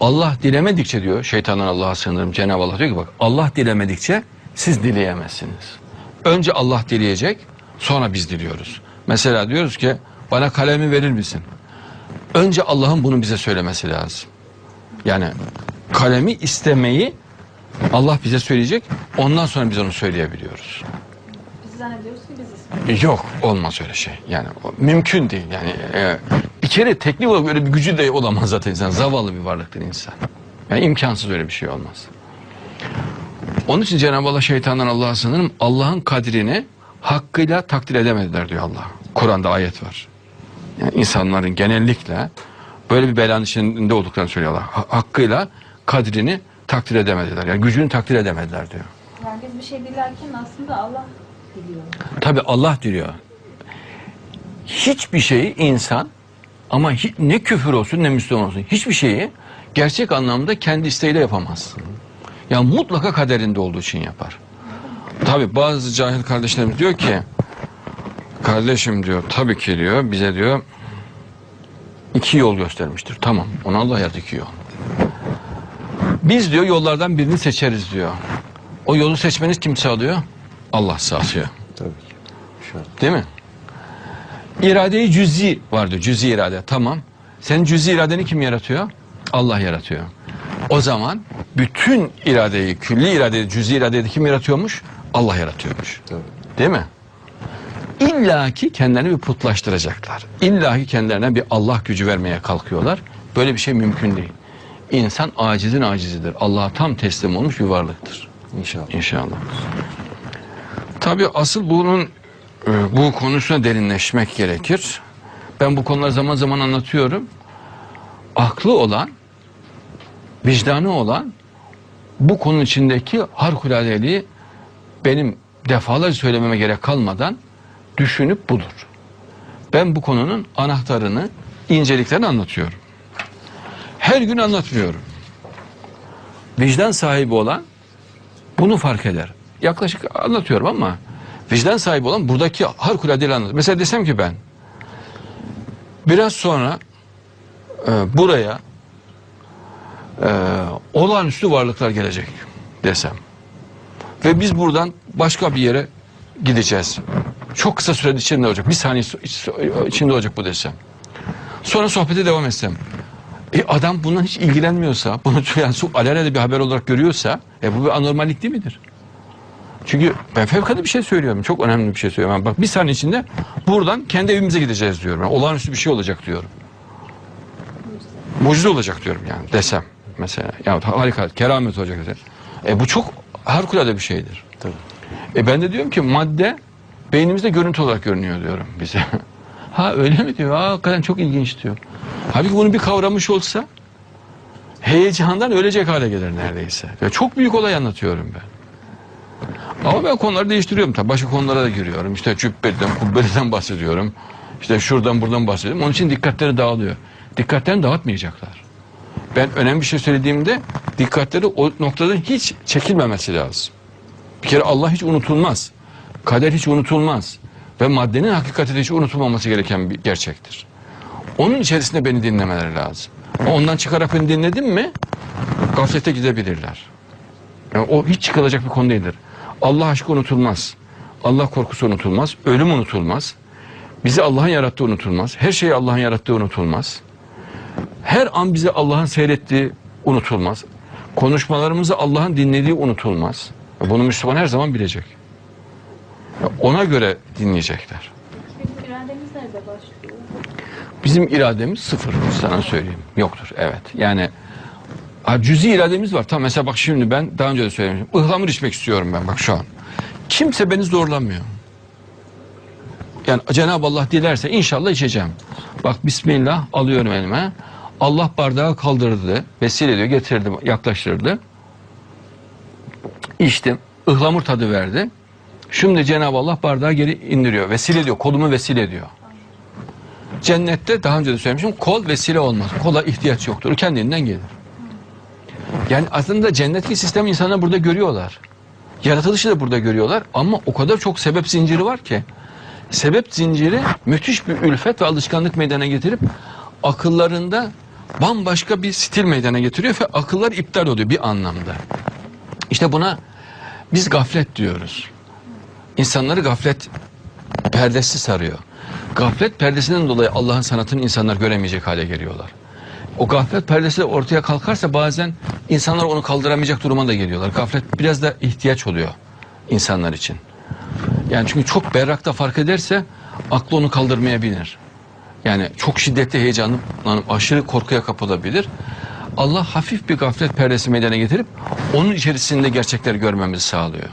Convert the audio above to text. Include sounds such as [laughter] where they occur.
Allah dilemedikçe diyor şeytandan Allah'a sığınırım Cenab-ı Allah diyor ki bak Allah dilemedikçe siz dileyemezsiniz. Önce Allah dileyecek sonra biz diliyoruz. Mesela diyoruz ki bana kalemi verir misin? Önce Allah'ın bunu bize söylemesi lazım. Yani kalemi istemeyi Allah bize söyleyecek ondan sonra biz onu söyleyebiliyoruz. Zannediyoruz ki biz istiyoruz. Yok olmaz öyle şey. Yani o mümkün değil. Yani e, bir kere teknik olarak öyle bir gücü de olamaz zaten insan. Zavallı bir varlıktır insan. Yani imkansız öyle bir şey olmaz. Onun için Cenab-ı Allah şeytandan Allah'a sığınırım. Allah'ın kadrini hakkıyla takdir edemediler diyor Allah. Kur'an'da ayet var. Yani insanların genellikle böyle bir belanın içinde olduklarını söylüyor Allah. Ha- Hakkıyla kadrini takdir edemediler. Yani gücünü takdir edemediler diyor. Yani biz bir şey dilerken aslında Allah. Tabi Allah diyor. Hiçbir şeyi insan ama hi- ne küfür olsun ne Müslüman olsun hiçbir şeyi gerçek anlamda kendi isteğiyle yapamaz. Ya mutlaka kaderinde olduğu için yapar. Tabi bazı cahil kardeşlerimiz diyor ki kardeşim diyor tabii ki diyor bize diyor iki yol göstermiştir. Tamam ona Allah yarattı iki yol. Biz diyor yollardan birini seçeriz diyor. O yolu seçmeniz kim sağlıyor? Allah sağlıyor. Tabii ki. Şart. Değil mi? İradeyi cüzi vardı. Cüzi irade. Tamam. Senin cüzi iradeni kim yaratıyor? Allah yaratıyor. O zaman bütün iradeyi, külli iradeyi, cüzi iradeyi de kim yaratıyormuş? Allah yaratıyormuş. Tabii. Değil mi? İlla ki kendilerini bir putlaştıracaklar. İlla ki kendilerine bir Allah gücü vermeye kalkıyorlar. Böyle bir şey mümkün değil. İnsan acizin acizidir. Allah'a tam teslim olmuş bir varlıktır. İnşallah. İnşallah. Tabii asıl bunun e, bu konusuna derinleşmek gerekir. Ben bu konuları zaman zaman anlatıyorum. Aklı olan, vicdanı olan bu konunun içindeki harikuladeliği benim defalarca söylememe gerek kalmadan düşünüp bulur. Ben bu konunun anahtarını, inceliklerini anlatıyorum. Her gün anlatmıyorum. Vicdan sahibi olan bunu fark eder. Yaklaşık anlatıyorum ama vicdan sahibi olan buradaki harikulade anlatır. Mesela desem ki ben biraz sonra e, buraya e, olağanüstü varlıklar gelecek desem ve biz buradan başka bir yere gideceğiz. Çok kısa sürede içinde olacak. Bir saniye içinde olacak bu desem. Sonra sohbete devam etsem. E adam bundan hiç ilgilenmiyorsa, bunu [laughs] yani alelade bir haber olarak görüyorsa, e bu bir anormallik değil midir? Çünkü ben fevkalade bir şey söylüyorum. Çok önemli bir şey söylüyorum. Yani bak bir saniye içinde buradan kendi evimize gideceğiz diyorum. Yani olağanüstü bir şey olacak diyorum. Mucize olacak diyorum yani desem mesela. Ya harika, keramet olacak desem. E bu çok harikulade bir şeydir. Tabii. E ben de diyorum ki madde beynimizde görüntü olarak görünüyor diyorum bize. [laughs] ha öyle mi diyor? Ha, hakikaten çok ilginç diyor. Halbuki bunu bir kavramış olsa heyecandan ölecek hale gelir neredeyse. Ve çok büyük olay anlatıyorum ben. Ama ben konuları değiştiriyorum tabii. Başka konulara da giriyorum. İşte cübbeden, kubbeleden bahsediyorum. İşte şuradan buradan bahsediyorum. Onun için dikkatleri dağılıyor. Dikkatlerini dağıtmayacaklar. Ben önemli bir şey söylediğimde dikkatleri o noktadan hiç çekilmemesi lazım. Bir kere Allah hiç unutulmaz. Kader hiç unutulmaz. Ve maddenin hakikati de hiç unutulmaması gereken bir gerçektir. Onun içerisinde beni dinlemeleri lazım. Ondan çıkarak beni dinledin mi gaflete gidebilirler. Yani o hiç çıkılacak bir konu değildir. Allah aşkı unutulmaz. Allah korkusu unutulmaz. Ölüm unutulmaz. Bizi Allah'ın yarattığı unutulmaz. Her şeyi Allah'ın yarattığı unutulmaz. Her an bizi Allah'ın seyrettiği unutulmaz. Konuşmalarımızı Allah'ın dinlediği unutulmaz. Bunu Müslüman her zaman bilecek. Ona göre dinleyecekler. Bizim irademiz nerede başlıyor? Bizim irademiz sıfır sana söyleyeyim. Yoktur evet. Yani ha, irademiz var. Tamam mesela bak şimdi ben daha önce de söylemiştim. Ihlamur içmek istiyorum ben bak şu an. Kimse beni zorlamıyor. Yani Cenab-ı Allah dilerse inşallah içeceğim. Bak Bismillah alıyorum elime. Allah bardağı kaldırdı. Vesile diyor getirdi yaklaştırdı. İçtim. Ihlamur tadı verdi. Şimdi Cenab-ı Allah bardağı geri indiriyor. Vesile diyor. Kolumu vesile diyor. Cennette daha önce de söylemiştim kol vesile olmaz. Kola ihtiyaç yoktur. Kendinden gelir. Yani aslında cennetteki sistem insanlar burada görüyorlar. Yaratılışı da burada görüyorlar ama o kadar çok sebep zinciri var ki. Sebep zinciri müthiş bir ülfet ve alışkanlık meydana getirip akıllarında bambaşka bir stil meydana getiriyor ve akıllar iptal oluyor bir anlamda. İşte buna biz gaflet diyoruz. İnsanları gaflet perdesi sarıyor. Gaflet perdesinden dolayı Allah'ın sanatını insanlar göremeyecek hale geliyorlar. O gaflet perdesi de ortaya kalkarsa bazen insanlar onu kaldıramayacak duruma da geliyorlar. Gaflet biraz da ihtiyaç oluyor insanlar için. Yani çünkü çok berrakta fark ederse aklı onu kaldırmayabilir. Yani çok şiddetli heyecanlanıp aşırı korkuya kapılabilir. Allah hafif bir gaflet perdesi meydana getirip onun içerisinde gerçekleri görmemizi sağlıyor.